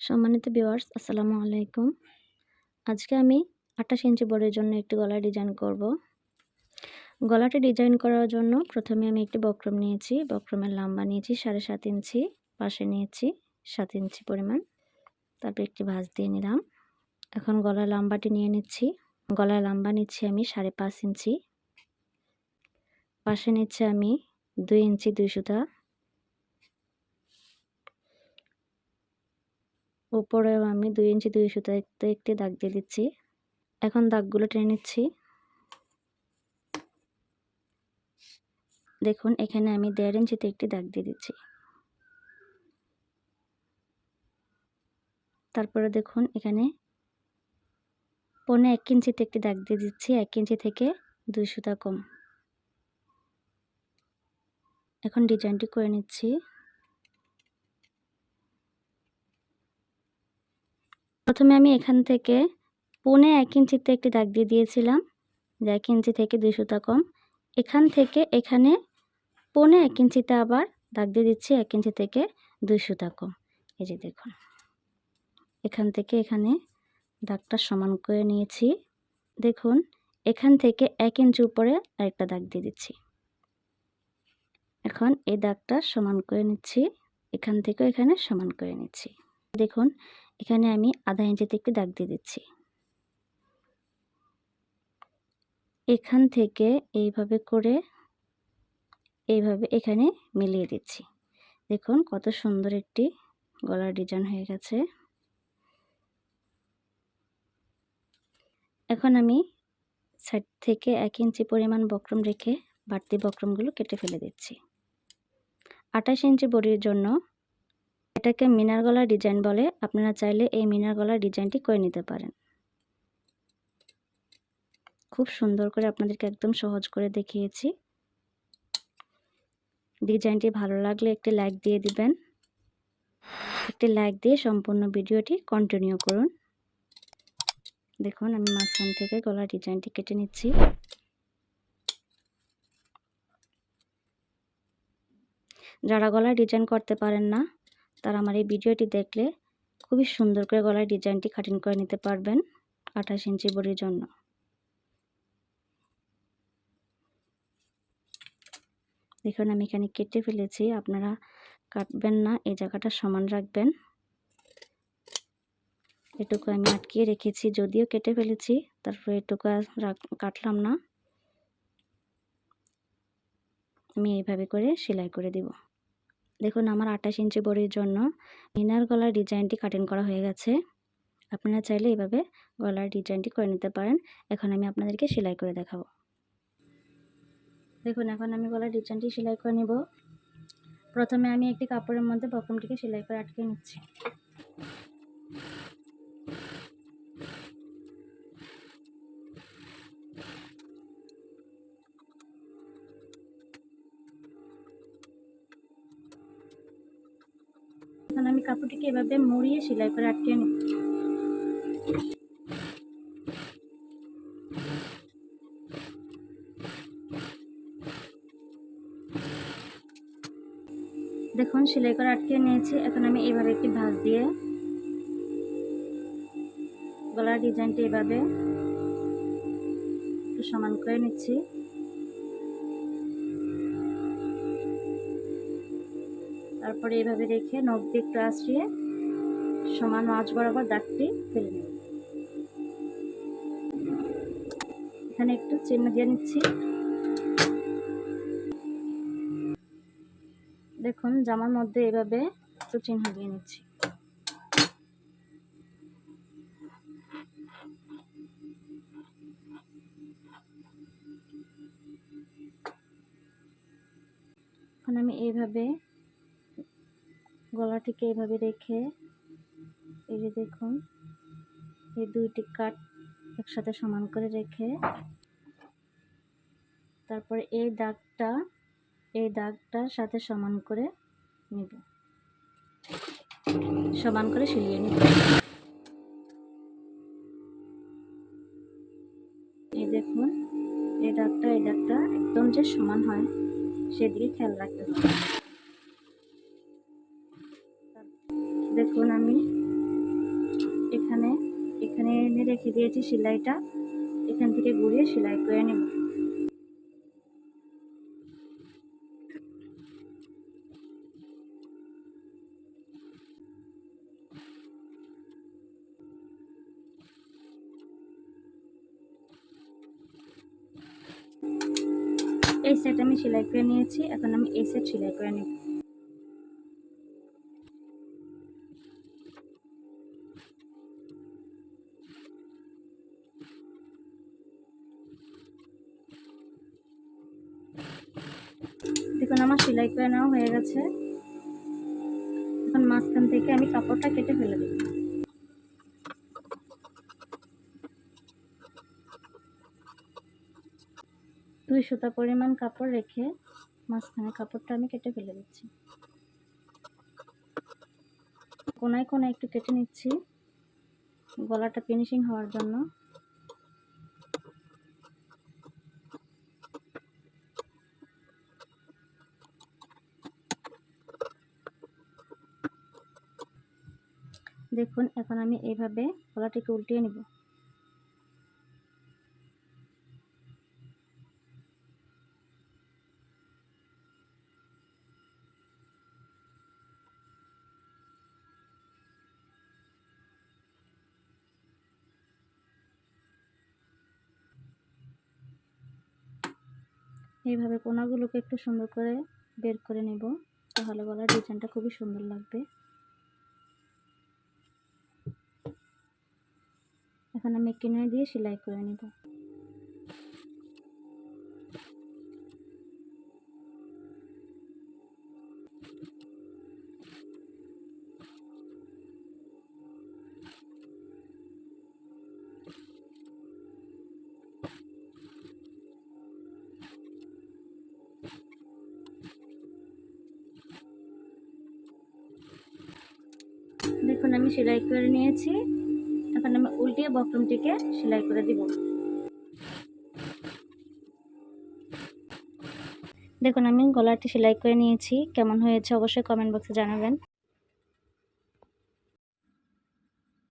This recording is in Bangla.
সম্মানিত ভিউয়ার্স, আসসালামু আলাইকুম। আজকে আমি আঠাশ ইঞ্চি বড়ের জন্য একটি গলা ডিজাইন করব। গলাটি ডিজাইন করার জন্য প্রথমে আমি একটি বক্রম নিয়েছি। বক্রমের লম্বা নিয়েছি, সাড়ে সাত ইঞ্চি, পাশে নিয়েছি সাত ইঞ্চি পরিমাণ। তারপর একটি ভাঁজ দিয়ে নিলাম। এখন গলার লম্বাটি নিয়ে নিচ্ছি। গলার লম্বা নিচ্ছি আমি সাড়ে পাঁচ ইঞ্চি। পাশে নিচ্ছে আমি দুই ইঞ্চি দুই সুতা। উপরেও আমি দুই ইঞ্চি দুই সুতাতে একটি দাগ দিয়ে দিচ্ছি। এখন দাগগুলো টেনে নিচ্ছি। দেখুন, এখানে আমি দেড় ইঞ্চিতে একটি দাগ দিয়ে দিচ্ছি। তারপরে দেখুন, এখানে পনে এক ইঞ্চিতে একটি দাগ দিয়ে দিচ্ছি, এক ইঞ্চি থেকে দুই সুতা কম। এখন ডিজাইনটি করে নিচ্ছি। প্রথমে আমি এখান থেকে পৌনে এক ইঞ্চিতে একটি দাগ দিয়ে দিয়েছিলাম, যে এক ইঞ্চি থেকে দুই সুতা কম। এখান থেকে এখানে পৌনে এক ইঞ্চিতে আবার দাগ দিয়ে দিচ্ছি, এক ইঞ্চি থেকে দুই সুতা কম। এই যে দেখুন, এখান থেকে এখানে দাগটা সমান করে নিয়েছি। দেখুন, এখান থেকে এক ইঞ্চি উপরে আরেকটা দাগ দিয়ে দিচ্ছি। এখন এই দাগটা সমান করে নিচ্ছি, এখান থেকে এখানে সমান করে নিচ্ছি। দেখুন, এখানে আমি আধা ইঞ্চিতে একটি দাগ দিয়ে দিচ্ছি। এখান থেকে এইভাবে করে এইভাবে এখানে মিলিয়ে দিচ্ছি। দেখুন, কত সুন্দর একটি গলার ডিজাইন হয়ে গেছে। এখন আমি সাইড থেকে এক ইঞ্চি পরিমাণ বক্রম রেখে বাড়তি বক্রমগুলো কেটে ফেলে দিচ্ছি। আঠাশ ইঞ্চি বডির জন্য এটাকে মিনার গলা ডিজাইন বলে। আপনারা চাইলে এই মিনার গলা ডিজাইনটি করে নিতে পারেন। খুব সুন্দর করে আপনাদেরকে একদম সহজ করে দেখিয়েছি। ডিজাইনটি ভালো লাগলে একটি লাইক দিয়ে দিবেন। একটি লাইক দিয়ে সম্পূর্ণ ভিডিওটি কন্টিনিউ করুন। দেখুন, আমি মাঝখান থেকে গলা ডিজাইনটি কেটে নিচ্ছি। যারা গলায় ডিজাইন করতে পারেন না তারা আমার এই ভিডিওটি দেখলে খুবই সুন্দর করে গলায় ডিজাইনটি কাটিং করে নিতে পারবেন আঠাশ ইঞ্চি বড়ির জন্য। দেখুন, আমি এখানে কেটে ফেলেছি, আপনারা কাটবেন না, এই জায়গাটা সমান রাখবেন। এটুকু আমি আটকিয়ে রেখেছি, যদিও কেটে ফেলেছি, তারপরে এটুকু কাটলাম না। আমি এইভাবে করে সেলাই করে দিব। দেখুন, আমার আঠাশ ইঞ্চি বড়ির জন্য মিনার গলার ডিজাইনটি কাটিং করা হয়ে গেছে। আপনারা চাইলে এভাবে গলার ডিজাইনটি করে নিতে পারেন। এখন আমি আপনাদেরকে সেলাই করে দেখাবো। দেখুন, এখন আমি গলার ডিজাইনটি সেলাই করে নেব। প্রথমে আমি একটি কাপড়ের মধ্যে বকমটিকে সেলাই করে আটকে নিচ্ছি। কাপড়টিকে এভাবে মুড়িয়ে সেলাই করে আটকে নিই দেখুন, সেলাই করে আটকে নিয়েছি। এখন আমি এভাবে একটি ভাঁজ দিয়ে গলার ডিজাইনটি এভাবে একটু সমান করে নিচ্ছি। তারপরে এভাবে রেখে নখ দিয়ে একটু আসিয়ে সমান মাছ বরাবর দাগটি ফেলে নেব। এখানে একটু চিহ্ন দিয়ে নিচ্ছি। দেখুন, জামার মধ্যে এভাবে একটু চিহ্ন দিয়ে নিচ্ছি। এখন আমি এইভাবে গলাটিকে এভাবে রেখে এই যে দেখুন, এই দুইটি কাট একসাথে সমান করে রেখে তারপরে এই দাগটা, এই দাগটার সাথে সমান করে নিব। সমান করে সিলিয়ে নিব। এই দেখুন, এই দাগটা এই দাগটা একদম যে সমান হয়, সেদিকে খেয়াল রাখতে হবে। দেখুন আমি। এখানে এখানে রেখে দিয়েছি সেলাইটা। এখান থেকে ঘুরিয়ে সেলাই করে নেব। এই সেট আমি সেলাই করে নিয়েছি। এখন আমি এই সেট সেলাই করে নেব। দেখুন, আমার সেলাই করে নেওয়া হয়ে গেছে। এখন মাঝখান থেকে আমি কাপড়টা কেটে ফেলে দেব। দুই সুতা পরিমাণ কাপড় রেখে মাঝখানে কাপড়টা আমি কেটে ফেলে দিচ্ছি। কোনায় কোনায় একটু কেটে নিচ্ছি। গলাটা ফিনিশিং হওয়ার জন্য। দেখুন, এখন আমি এইভাবে গলাটিকে উল্টিয়ে নিব। এইভাবে কোনাগুলোকে একটু সুন্দর করে বের করে নেব, তাহলে গলার ডিজাইনটা খুবই সুন্দর লাগবে। এখন আমি কিনারে দিয়ে সেলাই করে নেব। দেখুন আমি সেলাই করে নিয়েছি। এখন আমি উল্টিয়ে বক্রমটিকে সেলাই করে দিব। দেখুন, আমি গলাটি সেলাই করে নিয়েছি। কেমন হয়েছে অবশ্যই কমেন্ট বক্সে জানাবেন।